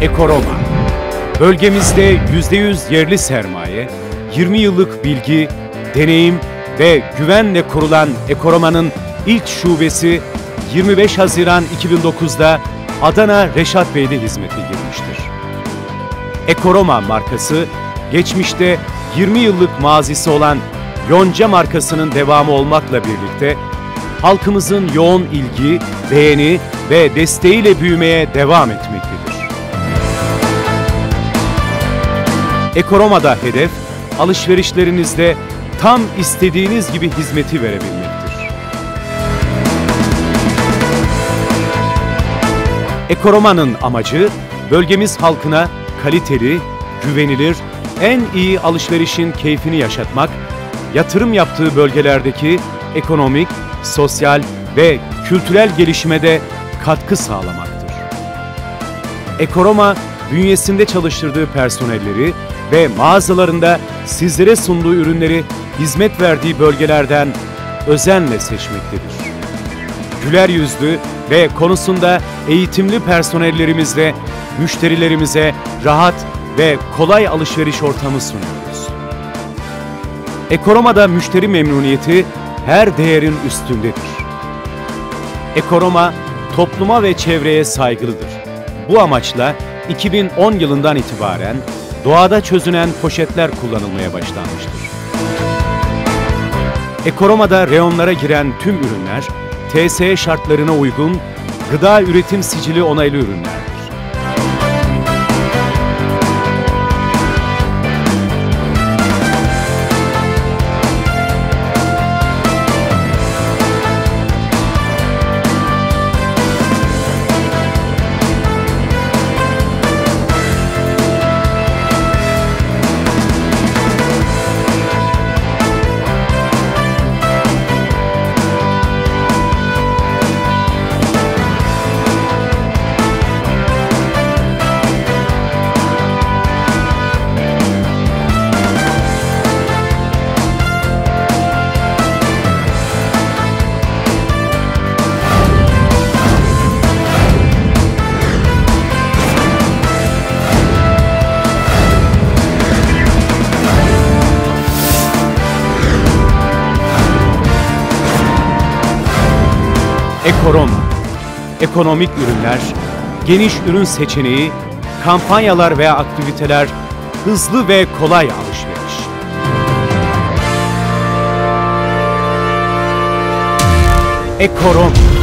Ekoroma. Bölgemizde %100 yerli sermaye, 20 yıllık bilgi, deneyim ve güvenle kurulan Ekoroma'nın ilk şubesi 25 Haziran 2009'da Adana Reşat Bey'de hizmete girmiştir. Ekoroma markası geçmişte 20 yıllık mazisi olan Yonca markasının devamı olmakla birlikte halkımızın yoğun ilgi, beğeni ve desteğiyle büyümeye devam etmektedir. Ekoroma'da hedef, alışverişlerinizde tam istediğiniz gibi hizmeti verebilmektir. Ekoroma'nın amacı, bölgemiz halkına kaliteli, güvenilir, en iyi alışverişin keyfini yaşatmak, yatırım yaptığı bölgelerdeki ekonomik, sosyal ve kültürel gelişime de katkı sağlamaktır. Ekoroma, bünyesinde çalıştırdığı personelleri ve mağazalarında sizlere sunduğu ürünleri hizmet verdiği bölgelerden özenle seçmektedir. Güler yüzlü ve konusunda eğitimli personellerimizle müşterilerimize rahat ve kolay alışveriş ortamı sunuyoruz. Ekoroma'da müşteri memnuniyeti her değerin üstündedir. Ekoroma topluma ve çevreye saygılıdır. Bu amaçla 2010 yılından itibaren doğada çözünen poşetler kullanılmaya başlanmıştır. Ekoroma'da reyonlara giren tüm ürünler TSE şartlarına uygun gıda üretim sicili onaylı ürünlerdir. Ekoroma. Ekonomik ürünler, geniş ürün seçeneği, kampanyalar veya aktiviteler, hızlı ve kolay alışveriş. Ekorom.